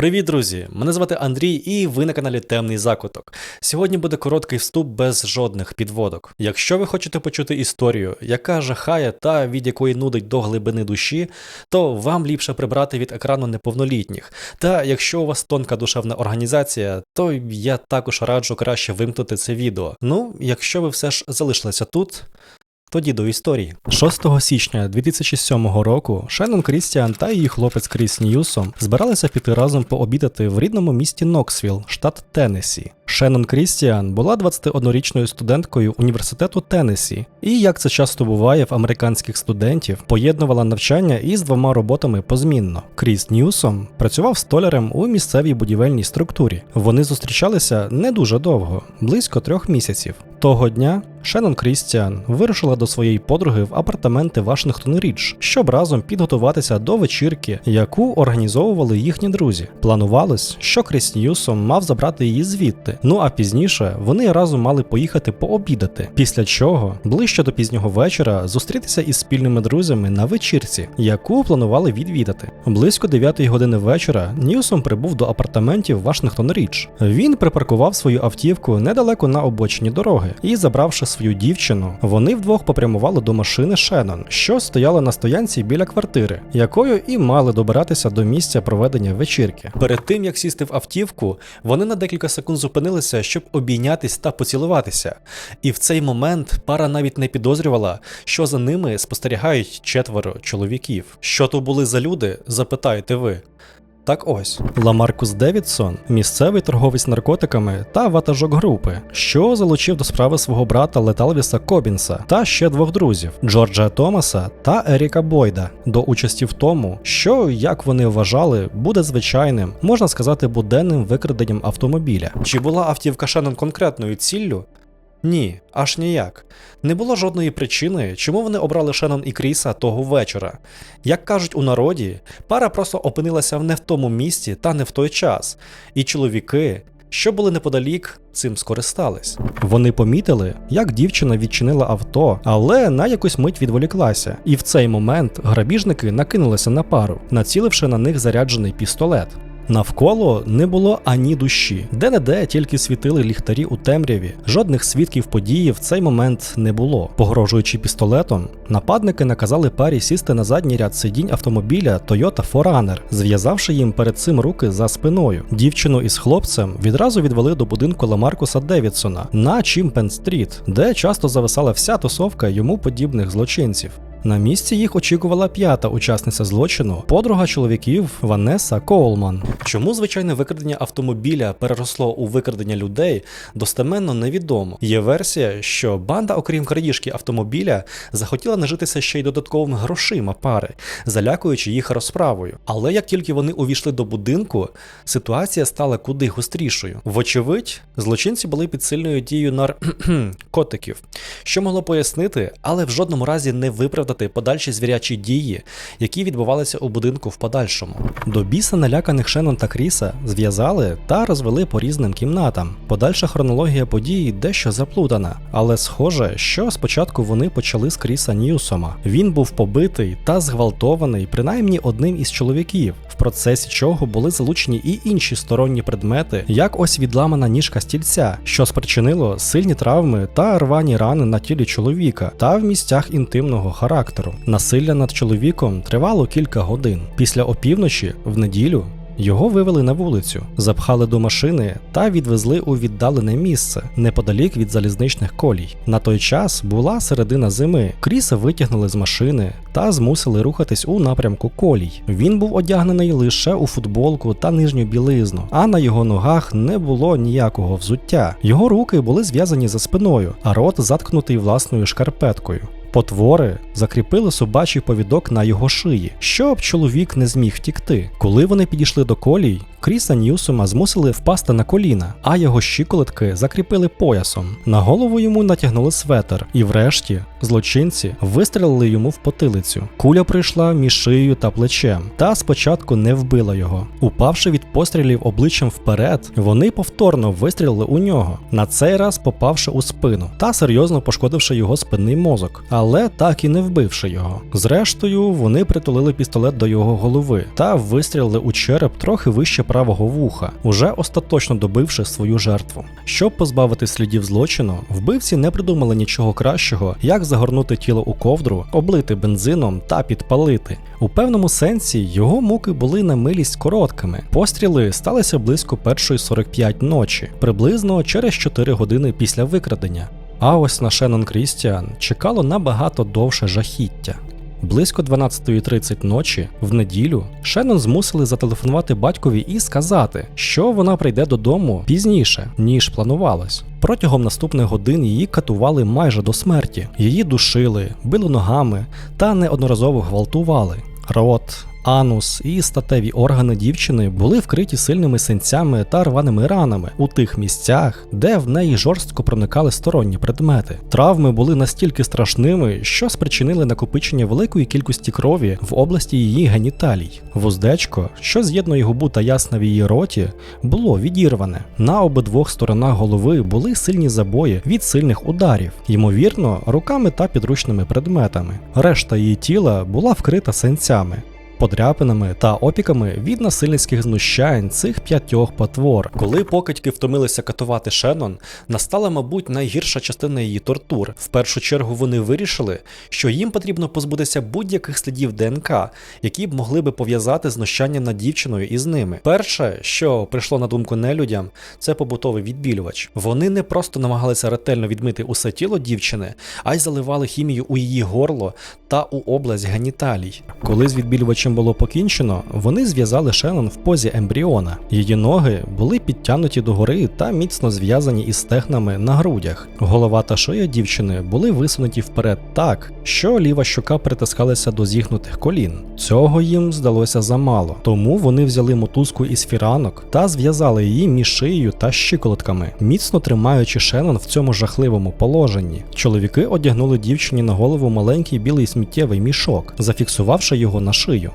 Привіт, друзі! Мене звати Андрій, і ви на каналі Темний Закуток. Сьогодні буде короткий вступ без жодних підводок. Якщо ви хочете почути історію, яка жахає та від якої нудить до глибини душі, то вам ліпше прибрати від екрану неповнолітніх. Та якщо у вас тонка душевна організація, то я також раджу краще вимкнути це відео. Ну, якщо ви все ж залишилися тут. Тоді до історії. 6 січня 2007 року Шеннон Крістіан та її хлопець Кріс Ньюсом збиралися піти разом пообідати в рідному місті Ноксвіл, штат Теннессі. Шеннон Крістіан була 21-річною студенткою університету Теннессі, і, як це часто буває в американських студентів, поєднувала навчання із двома роботами позмінно. Кріс Ньюсом працював столярем у місцевій будівельній структурі. Вони зустрічалися не дуже довго, близько трьох місяців. Того дня Шеннон Крістіан вирушила до своєї подруги в апартаменти Вашингтон Рідж, щоб разом підготуватися до вечірки, яку організовували їхні друзі. Планувалось, що Кріс Ньюсом мав забрати її звідти. Ну а пізніше вони разом мали поїхати пообідати. Після чого ближче до пізнього вечора зустрітися із спільними друзями на вечірці, яку планували відвідати. Близько 9 години вечора Ньюсом прибув до апартаментів Вашингтон Рідж. Він припаркував свою автівку недалеко на обочині дороги і, забравши свою дівчину, вони вдвох попрямували до машини Шеннон, що стояла на стоянці біля квартири, якою і мали добиратися до місця проведення вечірки. Перед тим як сісти в автівку, вони на декілька секунд зупинилися, щоб обійнятись та поцілуватися. І в цей момент пара навіть не підозрювала, що за ними спостерігають четверо чоловіків. Що то були за люди, запитаєте ви. Так ось Ламаркус Девідсон, місцевий торговець наркотиками та ватажок групи, що залучив до справи свого брата Леталвіса Кобінса та ще двох друзів Джорджа Томаса та Еріка Бойда, до участі в тому, що, як вони вважали, буде звичайним, можна сказати, буденним викраденням автомобіля. Чи була автівка Шеннон конкретною ціллю? Ні, аж ніяк. Не було жодної причини, чому вони обрали Шеннон і Кріса того вечора. Як кажуть у народі, пара просто опинилася не в тому місці та не в той час, і чоловіки, що були неподалік, цим скористались. Вони помітили, як дівчина відчинила авто, але на якусь мить відволіклася, і в цей момент грабіжники накинулися на пару, націливши на них заряджений пістолет. Навколо не було ані душі, де-не-де тільки світили ліхтарі у темряві. Жодних свідків події в цей момент не було. Погрожуючи пістолетом, нападники наказали парі сісти на задній ряд сидінь автомобіля Toyota 4Runner, зв'язавши їм перед цим руки за спиною. Дівчину із хлопцем відразу відвели до будинку Ламаркуса Девідсона на Чімпен-стріт, де часто зависала вся тусовка йому подібних злочинців. На місці їх очікувала п'ята учасниця злочину, подруга чоловіків Ванеса Коулман. Чому звичайне викрадення автомобіля переросло у викрадення людей, достеменно невідомо. Є версія, що банда, окрім крадіжки автомобіля, захотіла нажитися ще й додатковими грошима пари, залякуючи їх розправою. Але як тільки вони увійшли до будинку, ситуація стала куди гострішою. Вочевидь, злочинці були під сильною дією нар котиків, що могло пояснити, але в жодному разі не виправдати подальші звірячі дії, які відбувалися у будинку в подальшому. До біса наляканих Шеннон та Кріса зв'язали та розвели по різним кімнатам. Подальша хронологія подій дещо заплутана, але схоже, що спочатку вони почали з Кріса Ньюсома. Він був побитий та зґвалтований принаймні одним із чоловіків, в процесі чого були залучені і інші сторонні предмети, як ось відламана ніжка стільця, що спричинило сильні травми та рвані рани на тілі чоловіка та в місцях інтимного характеру характеру. Насилля над чоловіком тривало кілька годин. Після опівночі, в неділю, його вивели на вулицю, запхали до машини та відвезли у віддалене місце неподалік від залізничних колій. На той час була середина зими. Кріса витягнули з машини та змусили рухатись у напрямку колій. Він був одягнений лише у футболку та нижню білизну, а на його ногах не було ніякого взуття. Його руки були зв'язані за спиною, а рот заткнутий власною шкарпеткою. Потвори закріпили собачий повідок на його шиї, щоб чоловік не зміг втікти. Коли вони підійшли до колій, Кріса Ньюсома змусили впасти на коліна, а його щиколотки закріпили поясом. На голову йому натягнули светер, і врешті Злочинці вистрелили йому в потилицю. Куля прийшла між шиєю та плечем, та спочатку не вбила його. Упавши від пострілів обличчям вперед, вони повторно вистрілили у нього, на цей раз попавши у спину та серйозно пошкодивши його спинний мозок, але так і не вбивши його. Зрештою, вони притулили пістолет до його голови та вистрілили у череп трохи вище правого вуха, уже остаточно добивши свою жертву. Щоб позбавити слідів злочину, вбивці не придумали нічого кращого, як загорнути тіло у ковдру, облити бензином та підпалити. У певному сенсі його муки були на милість короткими. Постріли сталися близько 1.45 ночі, приблизно через 4 години після викрадення. А ось на Шеннон Крістіан чекало набагато довше жахіття. Близько 12.30 ночі, в неділю, Шеннон змусили зателефонувати батькові і сказати, що вона прийде додому пізніше, ніж планувалось. Протягом наступних годин її катували майже до смерті. Її душили, били ногами та неодноразово гвалтували. Рот, анус і статеві органи дівчини були вкриті сильними синцями та рваними ранами у тих місцях, де в неї жорстко проникали сторонні предмети. Травми були настільки страшними, що спричинили накопичення великої кількості крові в області її геніталій. Вуздечко, що з'єднує губу та ясна в її роті, було відірване. На обидвох сторонах голови були сильні забої від сильних ударів, ймовірно, руками та підручними предметами. Решта її тіла була вкрита синцями подряпинами та опіками від насильницьких знущань цих п'ятьох потвор. Коли покидьки втомилися катувати Шеннон, настала, мабуть, найгірша частина її тортур. В першу чергу вони вирішили, що їм потрібно позбутися будь-яких слідів ДНК, які б могли би пов'язати знущання над дівчиною із ними. Перше, що прийшло на думку нелюдям, це побутовий відбілювач. Вони не просто намагалися ретельно відмити усе тіло дівчини, а й заливали хімію у її горло та у область геніталій. Коли з відбілювачем було покінчено, вони зв'язали Шеннон в позі ембріона. Її ноги були підтягнуті догори та міцно зв'язані із стегнами на грудях. Голова та шия дівчини були висунуті вперед так, що ліва щока притискалася до зігнутих колін. Цього їм здалося замало, тому вони взяли мотузку із фіранок та зв'язали її між шиєю та щиколотками, міцно тримаючи Шеннон в цьому жахливому положенні. Чоловіки одягнули дівчині на голову маленький білий сміттєвий мішок, зафіксувавши його на шию.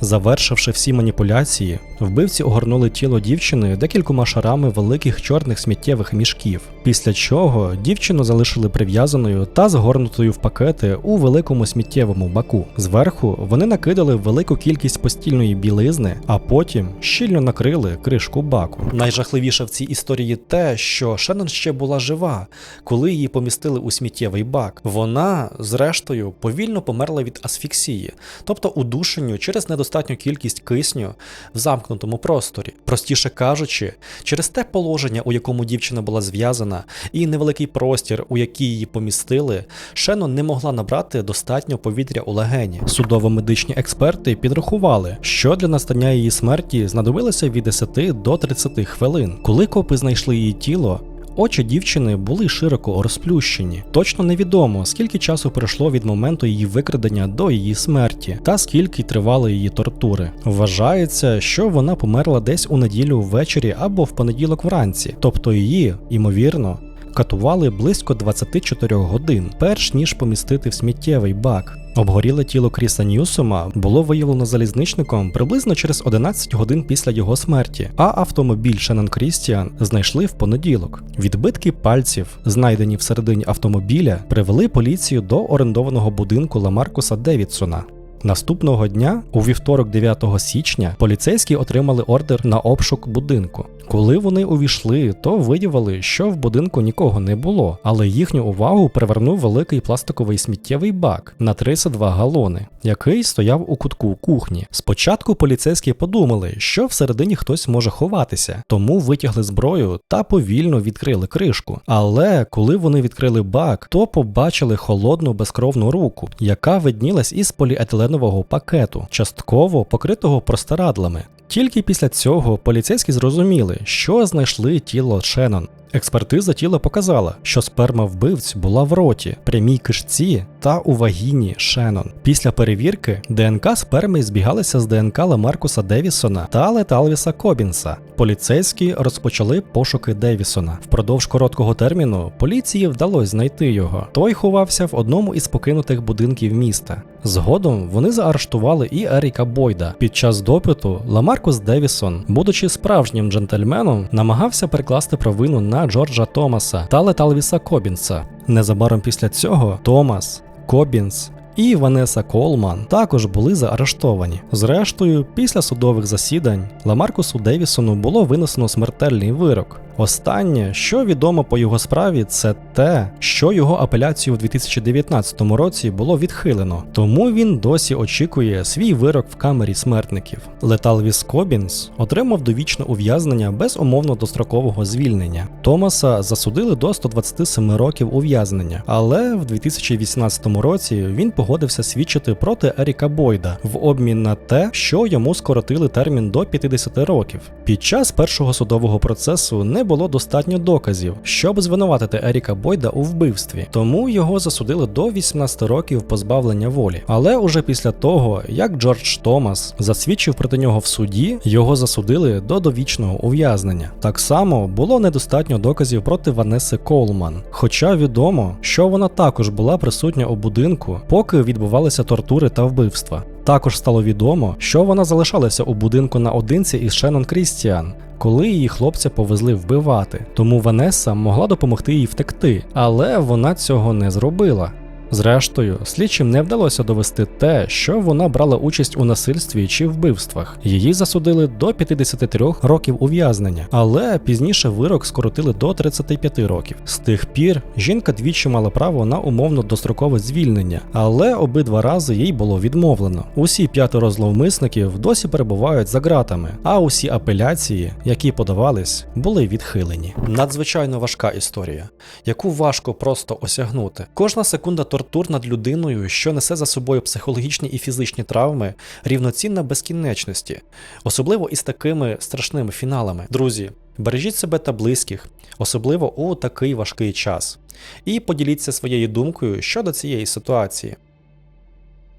Завершивши всі маніпуляції, вбивці огорнули тіло дівчини декількома шарами великих чорних сміттєвих мішків, після чого дівчину залишили прив'язаною та згорнутою в пакети у великому сміттєвому баку. Зверху вони накидали велику кількість постільної білизни, а потім щільно накрили кришку баку. Найжахливіше в цій історії те, що Шеннон ще була жива, коли її помістили у сміттєвий бак. Вона, зрештою, повільно померла від асфіксії, тобто удушенню через недостатньо достатню кількість кисню в замкнутому просторі. Простіше кажучи, через те положення, у якому дівчина була зв'язана, і невеликий простір, у який її помістили, Шеннон не могла набрати достатньо повітря у легені. Судово-медичні експерти підрахували, що для настання її смерті знадобилося від 10 до 30 хвилин. Коли копи знайшли її тіло, Очі дівчини були широко розплющені. Точно невідомо, скільки часу пройшло від моменту її викрадення до її смерті, та скільки тривали її тортури. Вважається, що вона померла десь у неділю ввечері або в понеділок вранці, тобто її, ймовірно, катували близько 24 годин, перш ніж помістити в сміттєвий бак. Обгоріле тіло Кріса Ньюсома було виявлено залізничником приблизно через 11 годин після його смерті, а автомобіль Шеннон Крістіан знайшли в понеділок. Відбитки пальців, знайдені всередині автомобіля, привели поліцію до орендованого будинку Ламаркуса Девідсона. Наступного дня, у вівторок, 9 січня, поліцейські отримали ордер на обшук будинку. Коли вони увійшли, то виявили, що в будинку нікого не було, але їхню увагу привернув великий пластиковий сміттєвий бак на 32 галони, який стояв у кутку кухні. Спочатку поліцейські подумали, що всередині хтось може ховатися, тому витягли зброю та повільно відкрили кришку. Але коли вони відкрили бак, то побачили холодну безкровну руку, яка виднілась із поліетиленового пакету, частково покритого простирадлами. Тільки після цього поліцейські зрозуміли, що знайшли тіло Шеннон. Експертиза тіла показала, що сперма вбивць була в роті, прямій кишці та у вагіні Шеннон. Після перевірки ДНК сперми збігалися з ДНК Ламаркуса Девісона та Леталвіса Кобінса. Поліцейські розпочали пошуки Девісона. Впродовж короткого терміну поліції вдалося знайти його. Той ховався в одному із покинутих будинків міста. Згодом вони заарештували і Еріка Бойда. Під час допиту Ламаркус Девісон, будучи справжнім джентльменом, намагався перекласти провину на Джорджа Томаса та Леталвіса Кобінса. Незабаром після цього Томас, Кобінс і Ванеса Колман також були заарештовані. Зрештою, після судових засідань Ламаркусу Девісону було винесено смертельний вирок. Останнє, що відомо по його справі, це те, що його апеляцію в 2019 році було відхилено, тому він досі очікує свій вирок в камері смертників. Леталвіс Кобінс отримав довічне ув'язнення без умовно дострокового звільнення. Томаса засудили до 127 років ув'язнення, але в 2018 році він погодився свідчити проти Еріка Бойда в обмін на те, що йому скоротили термін до 50 років. Під час першого судового процесу не було достатньо доказів, щоб звинуватити Еріка Бойда у вбивстві, тому його засудили до 18 років позбавлення волі. Але уже після того, як Джордж Томас засвідчив проти нього в суді, його засудили до довічного ув'язнення. Так само було недостатньо доказів проти Ванеси Колман, хоча відомо, що вона також була присутня у будинку, поки відбувалися тортури та вбивства. Також стало відомо, що вона залишалася у будинку наодинці із Шеннон Крістіан, коли її хлопця повезли вбивати. Тому Ванеса могла допомогти їй втекти, але вона цього не зробила. Зрештою, слідчим не вдалося довести те, що вона брала участь у насильстві чи вбивствах. Її засудили до 53 років ув'язнення, але пізніше вирок скоротили до 35 років. З тих пір жінка двічі мала право на умовно дострокове звільнення, але обидва рази їй було відмовлено. Усі п'ятеро зловмисників досі перебувають за ґратами, а усі апеляції, які подавались, були відхилені. Надзвичайно важка історія, яку важко просто осягнути. Кожна секунда тортур над людиною, що несе за собою психологічні і фізичні травми, рівноцінна безкінечності, особливо із такими страшними фіналами. Друзі, бережіть себе та близьких, особливо у такий важкий час, і поділіться своєю думкою щодо цієї ситуації.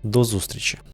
До зустрічі!